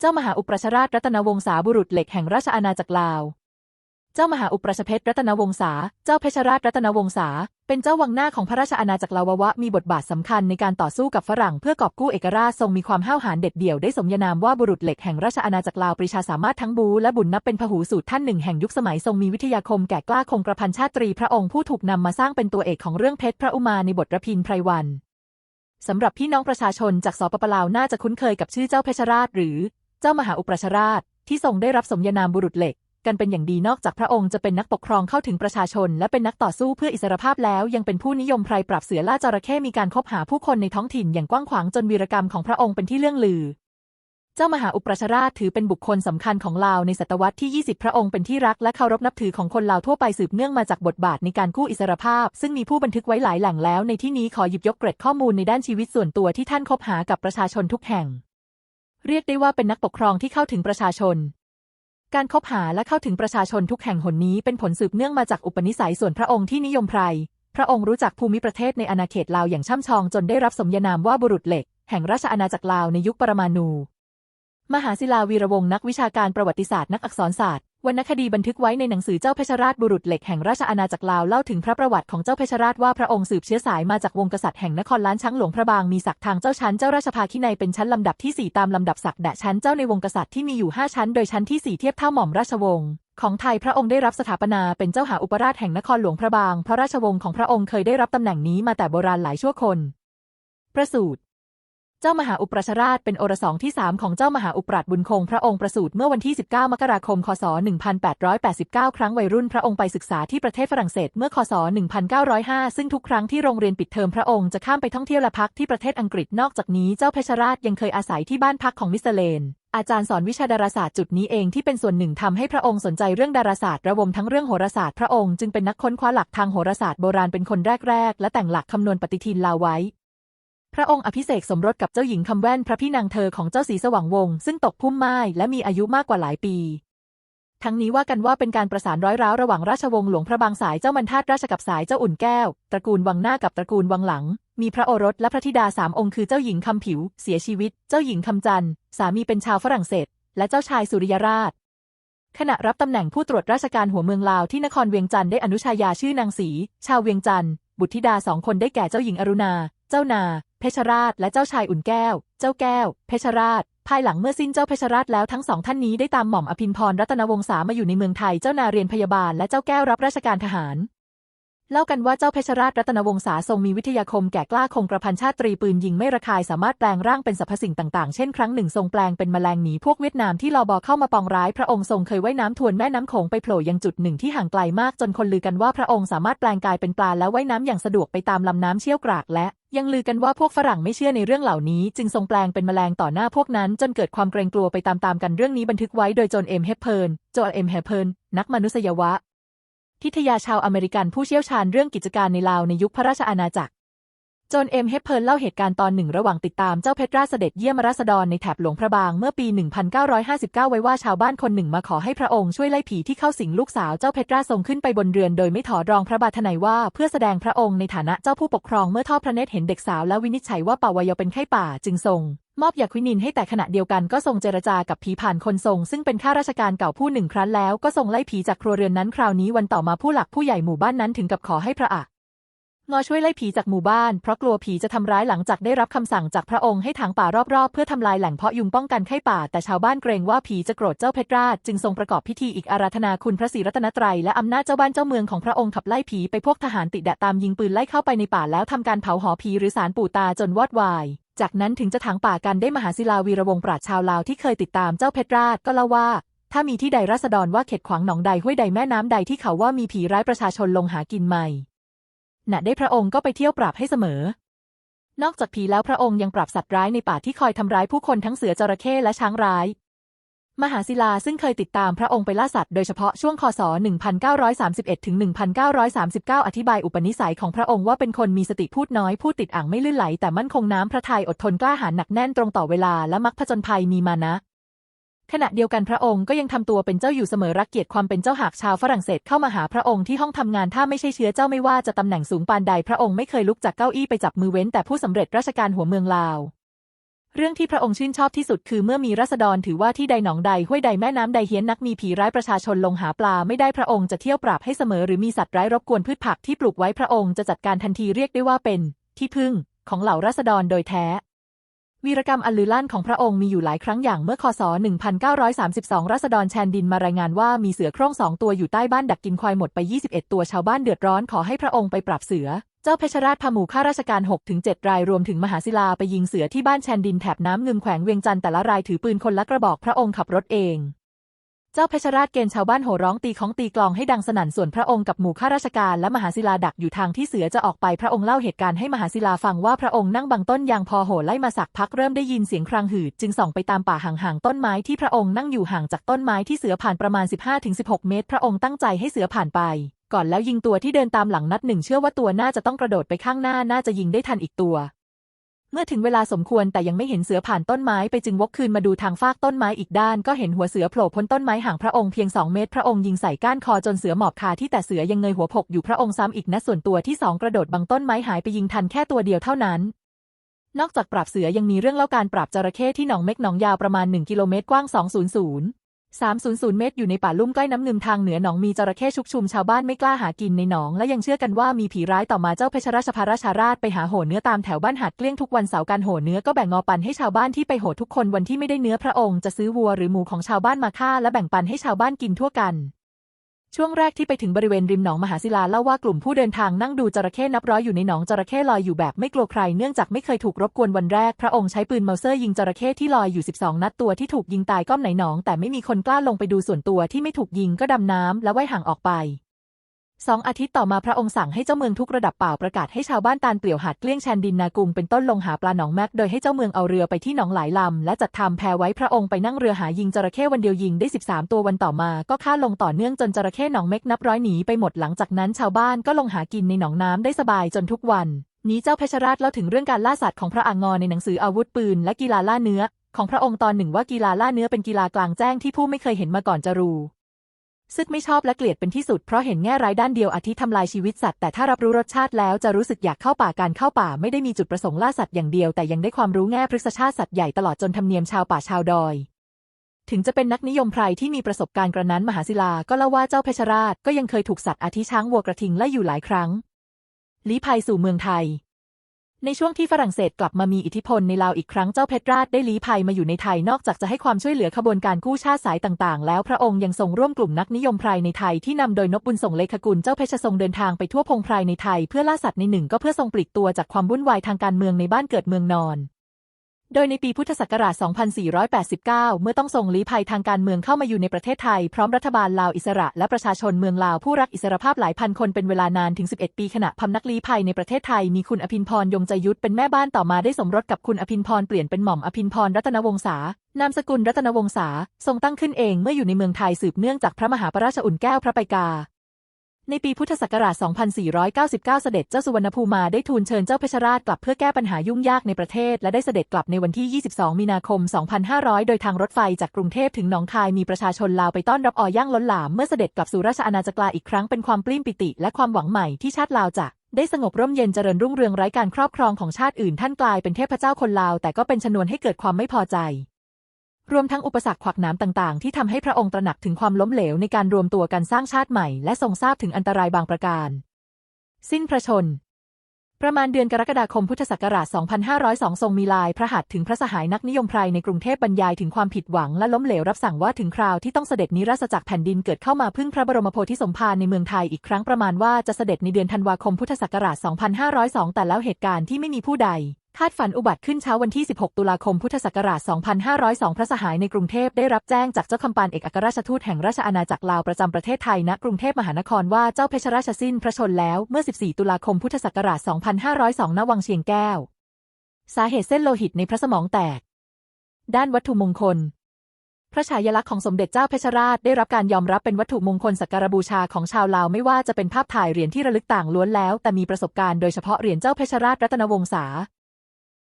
เจ้ามหาอุปราชราชรัตนวงศาบุรุษเหล็กแห่งราชอาณาจักรลาว เจ้ามหาอุปราชเพชรรัตนวงศา เจ้าเพชรราชรัตนวงศา เป็นเจ้าวังหน้าของพระราชอาณาจักรลาววะมีบทบาทสำคัญในการต่อสู้กับฝรั่งเพื่อกอบกู้เอกราชทรงมีความห้าวหาญเด็ดเดี่ยวได้สมญานามว่าบุรุษเหล็กแห่งราชอาณาจักรลาวปรีชาสามารถทั้งบูและบุญนับเป็นพหูสูตรท่านหนึ่งแห่งยุคสมัยทรงมีวิทยาคมแก่กล้าคงกระพันชาตรีพระองค์ผู้ถูกนำมาสร้างเป็นตัวเอกของเรื่องเพชรพระอุมาในบทระพินไพรวันสำหรับพี่น้องประชาชนจากสปปลาวน่าจะคุ้นเคยกับชื่อเจ้าเพชรราชหรือ เจ้ามหาอุปราชราชที่ทรงได้รับสมญานามบุรุษเหล็ก กันเป็นอย่างดีนอกจากพระองค์จะเป็นนักปกครองเข้าถึงประชาชน และเป็นนักต่อสู้เพื่ออิสรภาพแล้วยังเป็นผู้นิยมไพรปรับเสือล่าจระเข้มีการคบหาผู้คนในท้องถิ่นอย่างกว้างขวางจนวีรกรรมของพระองค์เป็นที่เลื่องลือ เจ้ามหาอุปราชราชถือเป็นบุคคลสำคัญของลาวในศตวรรษที่ 20 พระองค์เป็นที่รักและเคารพนับถือของคนลาวทั่วไปสืบเนื่องมาจากบทบาทในการกู้อิสรภาพ ซึ่งมีผู้บันทึกไว้หลายแหล่งแล้ว ในที่นี้ขอหยิบยกเกร็ดข้อมูลในด้านชีวิตส่วนตัวที่ท่านคบหากับประชาชนทุกแห่ง เรียกได้ว่าเป็นนักปกครองที่เข้าถึงประชาชน การคบหาและเข้าถึงประชาชนทุกแห่งหนนี้เป็นผลสืบเนื่องมาจากอุปนิสัยส่วนพระองค์ที่นิยมไพรพระองค์รู้จักภูมิประเทศในอาณาเขตลาวอย่างช่ำชองจนได้รับสมญานามว่าบุรุษเหล็ก แห่งราชอาณาจักรลาวในยุคปรมาณู มหาศิลาวีระวงศ์นักวิชาการประวัติศาสตร์นักอักษรศาสตร์วรรณคดีบันทึกไว้ในหนังสือเจ้าเพชรราชบุรุษเหล็กแห่งราชอาณาจักรลาวเล่าถึงพระประวัติของเจ้าเพชรราชว่าพระองค์สืบเชื้อสายมาจากวงกษัตริย์แห่งนครล้านช้างหลวงพระบางมีศักดิ์ทางเจ้าชั้นเจ้าราชภาคินัยเป็นชั้นลำดับที่ 4 ตามลำดับศักดิ์แด่ชั้นเจ้าในวงกษัตริย์ที่มีอยู่ 5 ชั้น โดยชั้นที่ 4 เทียบเท่าหม่อมราชวงศ์ของไทยพระองค์ได้รับสถาปนาเป็นเจ้าหาอุปราชแห่งนครหลวงพระบาง พระราชวงศ์ของพระองค์เคยได้รับตำแหน่งนี้มาแต่โบราณหลายชั่วคน ประสูติ เจ้ามหาอุปราชราชเป็นโอรสองที่ 3 ของเจ้ามหาอุปราชบุญคงพระองค์ประสูติเมื่อวันที่ 19 มกราคม คศ 1889 ครั้งวัยรุ่นพระองค์ไปศึกษาที่ประเทศฝรั่งเศสเมื่อ คศ 1905 ซึ่งทุกครั้งที่โรงเรียนปิดเทอมพระองค์จะข้ามไปท่องเที่ยวและพักที่ประเทศอังกฤษนอกจากนี้เจ้าเพชรราชยังเคยอาศัยที่บ้านพักของมิสเตอร์เลนอาจารย์สอนวิชาดาราศาสตร์จุดนี้เองที่เป็นส่วนหนึ่งทำให้พระองค์สนใจเรื่องดาราศาสตร์ระวมทั้งเรื่องโหราศาสตร์พระองค์จึงเป็นนักค้นคว้าหลักทางโหราศาสตร์โบราณเป็นคนแรกๆ และแต่งหลักคำนวณปฏิทินลาไว้ พระองค์อภิเษกสมรสกับเจ้าหญิงคำแว่นพระพี่นางเธอของเจ้าสีสว่างวงศ์ซึ่งตกพุ่มไม้และมีอายุมากกว่าหลายปี ทั้งนี้ว่ากันว่าเป็นการประสานร้อยร้าวระหว่างราชวงศ์หลวงพระบางสายเจ้ามันทาตราชกับสายเจ้าอุ่นแก้ว ตระกูลวังหน้ากับตระกูลวังหลัง มีพระโอรสและพระธิดาสามองค์คือเจ้าหญิงคำผิว เสียชีวิต เจ้าหญิงคำจันทร์สามีเป็นชาวฝรั่งเศส และเจ้าชายสุริยราชขณะรับตำแหน่งผู้ตรวจราชการหัวเมืองลาวที่นครเวียงจันทร์ได้อนุชายาชื่อนางศรีชาวเวียงจันทร์บุตรธิดาสองคนได้แก่เจ้าหญิงอรุณา เจ้านา เพชรราช และเจ้าชายอุ่นแก้ว เจ้าแก้ว เพชรราช ภายหลังเมื่อสิ้นเจ้าเพชรราชแล้วทั้งสองท่านนี้ได้ตามหม่อมอภินพรรัตนวงศามาอยู่ในเมืองไทย เจ้านาเรียนพยาบาลและเจ้าแก้วรับราชการทหาร เล่ากันว่าเจ้าเพชรราชรัตนวงศาทรงมีวิทยาคมแก่กล้าคงกระพันชาตรีปืนยิงไม่ระคายสามารถแปลงร่างเป็นสรรพสิ่งต่างๆ เช่นครั้งหนึ่งทรงแปลงเป็นแมลงหนีพวกเวียดนามที่ลอบอเข้ามาปองร้ายพระองค์ทรงเคยว่ายน้ำทวนแม่น้ำโขงไปโผล่ยังจุดหนึ่งที่ห่างไกลมากจนคนลือกันว่าพระองค์สามารถแปลงกายเป็นปลาแล้วว่ายน้ำอย่างสะดวกไปตามลำน้ำเชี่ยวกรากและยังลือกันว่าพวกฝรั่งไม่เชื่อในเรื่องเหล่านี้ จึงทรงแปลงเป็นแมลงต่อหน้าพวกนั้นจนเกิดความเกรงกลัวไปตามๆกันเรื่องนี้บันทึกไว้โดยจนเอ็มเฮปเพิร์นโจเอ็มเฮเพิร์นนักมนุษยวะ ทิทยาชาวอเมริกันผู้เชี่ยวชาญเรื่องกิจการในลาวในยุคพระราชอาณาจักร จนเอ็มเฮปเพิร์นเล่าเหตุการณ์ตอนหนึ่งระหว่างติดตามเจ้าเพชรราชเสด็จเยี่ยมราษฎรในแถบหลวงพระบางเมื่อปี 1959 ไว้ว่าชาวบ้านคนหนึ่งมาขอให้พระองค์ช่วยไล่ผีที่เข้าสิงลูกสาวเจ้าเพชรราชทรงขึ้นไปบนเรือนโดยไม่ถอดรองพระบาทนัยว่าเพื่อแสดงพระองค์ในฐานะเจ้าผู้ปกครองเมื่อทอดพระเนตรเห็นเด็กสาวแล้ววินิจฉัยว่าป่าวายเป็นไข้ป่าจึงทรงมอบยาควินินให้แต่ขณะเดียวกันก็ทรงเจรจากับผีผ่านคนทรง ซึ่งเป็นข้าราชการเก่าผู้หนึ่งครั้นแล้วก็ทรงไล่ผีจากครัวเรือนนั้นคราวนี้วันต่อมาผู้หลักผู้ใหญ่หมู่บ้านนั้นถึงกับขอให้พระอะ งอช่วยไล่ผีจากหมู่บ้าน เพราะกลัวผีจะทำร้ายหลังจากได้รับคำสั่งจากพระองค์ให้ถางป่ารอบๆ เพื่อทำลายแหล่งเพาะยุงป้องกันไข้ป่า แต่ชาวบ้านเกรงว่าผีจะโกรธเจ้าเพชรราช จึงทรงประกอบพิธีอีกอาราธนาคุณพระศรีรัตนตรัยและอำนาจเจ้าบ้านเจ้าเมืองของพระองค์ขับไล่ผีไปพวกทหารติดดะตามยิงปืนไล่เข้าไปในป่าแล้วทำการเผาหอผีหรือสารปู่ตาจนวอดวายจากนั้นถึงจะถางป่ากันได้มหาศิลาวีระวงศ์ปราชชาวลาวที่เคยติดตามเจ้าเพชรราชก็เล่าว่าถ้ามีที่ใดราษฎรว่าเข็ดขวางหนองใดห้วยใดแม่น้ำใดที่เขาว่ามีผีร้ายประชาชนลงหากินใหม่ ณได้พระองค์ก็ไปเที่ยวปราบให้เสมอ นอกจากผีแล้วพระองค์ยังปราบสัตว์ร้ายในป่าที่คอยทำร้ายผู้คนทั้งเสือจระเข้และช้างร้าย มหาศิลาซึ่งเคยติดตามพระองค์ไปล่าสัตว์โดยเฉพาะช่วงคศ 1931ถึง1939 อธิบายอุปนิสัยของพระองค์ว่าเป็นคนมีสติพูดน้อยพูดติดอ่างไม่ลื่นไหลแต่มั่นคงน้ำพระทัยอดทนกล้าหาญหนักแน่นตรงต่อเวลาและมักผจญภัยมีมานะ ขณะเดียวกันพระองค์ก็ยังทำตัวเป็นเจ้าอยู่เสมอรักเกียรติความเป็นเจ้าหากชาวฝรั่งเศสเข้ามาหาพระองค์ที่ห้องทำงานถ้าไม่ใช่เชื้อเจ้าไม่ว่าจะตำแหน่งสูงปานใดพระองค์ไม่เคยลุกจากเก้าอี้ไปจับมือเว้นแต่ผู้สำเร็จราชการหัวเมืองลาว เรื่องที่พระองค์ชื่นชอบที่สุดคือเมื่อมีรัษฎรถือว่าที่ใดหนองใดห้วยใดแม่น้ำใดเฮี้ยนนักมีผีร้ายประชาชนลงหาปลาไม่ได้พระองค์จะเที่ยวปราบให้เสมอหรือมีสัตว์ร้ายรบกวนพืชผักที่ปลูกไว้พระองค์จะจัดการทันทีเรียกได้ว่าเป็น ที่พึ่งของเหล่ารัษฎรโดยแท้ วีรกรรมอันลือลั่นของพระองค์มีอยู่หลายครั้งอย่างเมื่อคศ 1932 รัษฎรแชนดินมารายงานว่ามีเสือโคร่งสองตัวอยู่ใต้บ้านดักกินควายหมดไป 21 ตัวชาวบ้านเดือดร้อนขอให้พระองค์ไปปราบเสือ เจ้าเพชรราชพาหมู่ข้าราชการ 6-7 รายรวมถึงมหาศิลาไปยิงเสือที่บ้านแชนดินแถบน้ำเงึมแขวงเวียงจันทร์แต่ละรายถือปืนคนละกระบอกพระองค์ขับรถเอง เจ้าเพชรราชเกณฑ์ชาวบ้านโห่ร้องตีของตีกลองให้ดังสนั่นส่วนพระองค์กับหมู่ข้าราชการและมหาศิลาดักอยู่ทางที่เสือจะออกไปพระองค์เล่าเหตุการณ์ให้มหาศิลาฟังว่าพระองค์นั่งบังต้นยางพอโห่ไล่มาสักพักเริ่มได้ยินเสียงครางหืด จึงส่องไปตามป่าห่างๆต้นไม้ที่พระองค์นั่งอยู่ห่างจากต้นไม้ที่เสือผ่านประมาณ 15-16 เมตร พระองค์ตั้งใจให้เสือผ่านไป ก่อนแล้วยิงตัวที่เดินตามหลังนัดหนึ่งเชื่อว่าตัวน่าจะต้องกระโดดไปข้างหน้าน่าจะยิงได้ทันอีกตัว เมื่อถึงเวลาสมควรแต่ยังไม่เห็นเสือผ่านต้นไม้ไปจึงวกคืนมาดูทางฟากต้นไม้อีกด้าน ก็เห็นหัวเสือโผล่พ้นต้นไม้ห่างพระองค์เพียงสองเมตร พระองค์ยิงใส่ก้านคอจนเสือหมอบคาที่แต่เสือยังเงยหัวพกอยู่พระองค์ซ้ำอีกนัดส่วนตัวที่สองกระโดดบังต้นไม้หายไปยิงทันแค่ตัวเดียวเท่านั้น นอกจากปราบเสือยังมีเรื่องเล่าการปราบจระเข้ที่หนองเม็กหนองยาวประมาณ1กิโลเมตรกว้าง200 300 เมตรอยู่ในป่าลุ่มใกล้น้ำเงึมทางเหนือหนองมีจระเข้ชุกชุมชาวบ้านไม่กล้าหากินในหนอง และยังเชื่อกันว่ามีผีร้ายต่อมาเจ้าเพชรราชพาราชาราชไปหาโหเนื้อตามแถวบ้านหาดเกลี้ยงทุกวันเสาร์การโหเนื้อก็แบ่งงอปันให้ชาวบ้านที่ไปโหทุกคนวันที่ไม่ได้เนื้อพระองค์จะซื้อวัวหรือหมูของชาวบ้านมาฆ่าและแบ่งปันให้ชาวบ้านกินทั่วกัน ช่วงแรกที่ไปถึงบริเวณริมหนองมหาศิลาเล่าว่ากลุ่มผู้เดินทางนั่งดูจระเข้นับร้อยอยู่ในหนองจระเข้ลอยอยู่แบบไม่กลัวใครเนื่องจากไม่เคยถูกรบกวนวันแรก พระองค์ใช้ปืนเมาเซอร์ยิงจระเข้ที่ลอยอยู่ 12 นัดตัวที่ถูกยิงตายก้อมไหนหนอง แต่ไม่มีคนกล้าลงไปดูส่วนตัวที่ไม่ถูกยิงก็ดำน้ำและว่ายห่างออกไป สองอาทิตย์ต่อมาพระองค์สั่งให้เจ้าเมืองทุกระดับเป่าประกาศให้ชาวบ้านตาลเปลี่ยวหาดเกลี้ยงแชนดินนากุงเป็นต้นลงหาปลาหนองแมกโดยให้เจ้าเมืองเอาเรือไปที่หนองหลายลำและจัดทำแพไว้พระองค์ไปนั่งเรือหายิงจระเข้วันเดียวยิงได้ 13 ตัววันต่อมา ก็ฆ่าลงต่อเนื่องจนจระเข้หนองเม็กนับร้อยหนีไปหมดหลังจากนั้นชาวบ้านก็ลงหากินในหนองน้ำได้สบายจนทุกวัน นี้เจ้าเพชรราชเล่าถึงเรื่องการล่าสัตว์ของพระอางอในหนังสืออาวุธปืนและกีฬาล่าเนื้อ ของพระองค์ตอนหนึ่งว่ากีฬาล่าเนื้อเป็นกีฬากลางแจ้งที่ผู้ไม่เคยเห็นมาก่อนจะรู้ ซึ่งไม่ชอบและเกลียดเป็นที่สุดเพราะเห็นแง่ร้ายด้านเดียวอาทิทำลายชีวิตสัตว์แต่ถ้ารับรู้รสชาติแล้วจะรู้สึกอยากเข้าป่าการเข้าป่าไม่ได้มีจุดประสงค์ล่าสัตว์อย่างเดียวแต่ยังได้ความรู้แง่พฤกษชาติสัตว์ใหญ่ตลอดจนธรรมเนียมชาวป่าชาวดอย ถึงจะเป็นนักนิยมไพรที่มีประสบการณ์กระนั้นมหาศิลาก็เล่าว่าเจ้าเพชรราชก็ยังเคยถูกสัตว์อาทิช้างวัวกระทิงไล่อยู่หลายครั้งลี้ภัยสู่เมืองไทย ในช่วงที่ฝรั่งเศสกลับมามีอิทธิพลในลาวอีกครั้งเจ้าเพชรราชได้ลี้ภัยมาอยู่ในไทยนอกจากจะให้ความช่วยเหลือขบวนการกู้ชาติสายต่างๆ แล้วพระองค์ยังทรงร่วมกลุ่มนักนิยมไพรในไทยที่นำโดยนบบุญส่งเลขกุลเจ้าเพชรทรงเดินทางไปทั่วพงไพรในไทยเพื่อล่าสัตว์ในหนึ่งก็เพื่อทรงปลีกตัวจากความวุ่นวายทางการเมืองในบ้านเกิดเมืองนอน โดยในปีพุทธศักราช 2489 เมื่อต้องส่งลี้ภัยทางการเมืองเข้ามาอยู่ในประเทศไทย พร้อมรัฐบาลลาวอิสระและประชาชนเมืองลาวผู้รักอิสรภาพหลายพันคนเป็นเวลานานถึง 11 ปีขณะพำนักลี้ภัยในประเทศไทยมีคุณอภินพรยงใจยุทธเป็นแม่บ้านต่อมาได้สมรสกับคุณอภินพรเปลี่ยนเป็นหม่อมอภินพรรัตนวงศานามสกุลรัตนวงศาทรงตั้งขึ้นเองเมื่ออยู่ในเมืองไทยสืบเนื่องจากพระมหาปราชอุ่นแก้วพระไปกา ในปีพุทธศักราช 2499 เสด็จเจ้าสุวรรณภูมิมาได้ทูลเชิญเจ้าเพชรราชกลับเพื่อแก้ปัญหายุ่งยากในประเทศ และได้เสด็จกลับในวันที่ 22 มีนาคม 2500 โดยทางรถไฟจากกรุงเทพถึงหนองคายมีประชาชนลาวไปต้อนรับออย่างล้นหลาม เมื่อเสด็จกลับสู่ราชอาณาจักรลาอีกครั้งเป็นความปลื้มปิติ และความหวังใหม่ที่ชาติลาวจะได้สงบร่มเย็นเจริญรุ่งเรืองไร้การครอบครองของชาติอื่นท่านกลายเป็นเทพเจ้าคนลาว แต่ก็เป็นชนวนให้เกิดความไม่พอใจ รวมทั้งอุปสรรคขวักน้ำต่างๆ ที่ทำให้พระองค์ตระหนักถึงความล้มเหลวในการรวมตัวกันสร้างชาติใหม่ และทรงทราบถึงอันตรายบางประการ สิ้นพระชน ประมาณเดือนกรกฎาคมพุทธศักราช 2502 ทรงมีลายพระหัตถ์ถึงพระสหายนักนิยมไพรในกรุงเทพบรรยายถึงความผิดหวังและล้มเหลวรับสั่งว่าถึงคราวที่ต้องเสด็จนิราศจากแผ่นดินเกิดเข้ามาพึ่งพระบรมโพธิสมภารในเมืองไทยอีกครั้งประมาณว่าจะเสด็จในเดือนธันวาคมพุทธศักราช 2502 แต่แล้วเหตุการณ์ที่ไม่มีผู้ใด คาดฝันอุบัติขึ้นเช้าวันที่ 16 ตุลาคม พุทธศักราช 2502 พระสหายในกรุงเทพได้รับแจ้งจากเจ้าคำปานเอกอัครราชทูตแห่งราชอาณาจักรลาวประจำประเทศไทยณกรุงเทพมหานครว่าเจ้าเพชรราชสิ้นพระชนแล้วเมื่อ 14 ตุลาคม พุทธศักราช 2502 ณ วังเชียงแก้ว สาเหตุเส้นโลหิตในพระสมองแตก ด้านวัตถุมงคล พระฉายาลักษณ์ของสมเด็จเจ้าเพชรราชได้รับการยอมรับเป็นวัตถุมงคลสักการบูชาของชาวลาวไม่ว่าจะเป็นภาพถ่ายเหรียญที่ระลึกต่างล้วนแล้ว แต่มีประสบการณ์โดยเฉพาะเหรียญเจ้าเพชรราชรัตนวงศา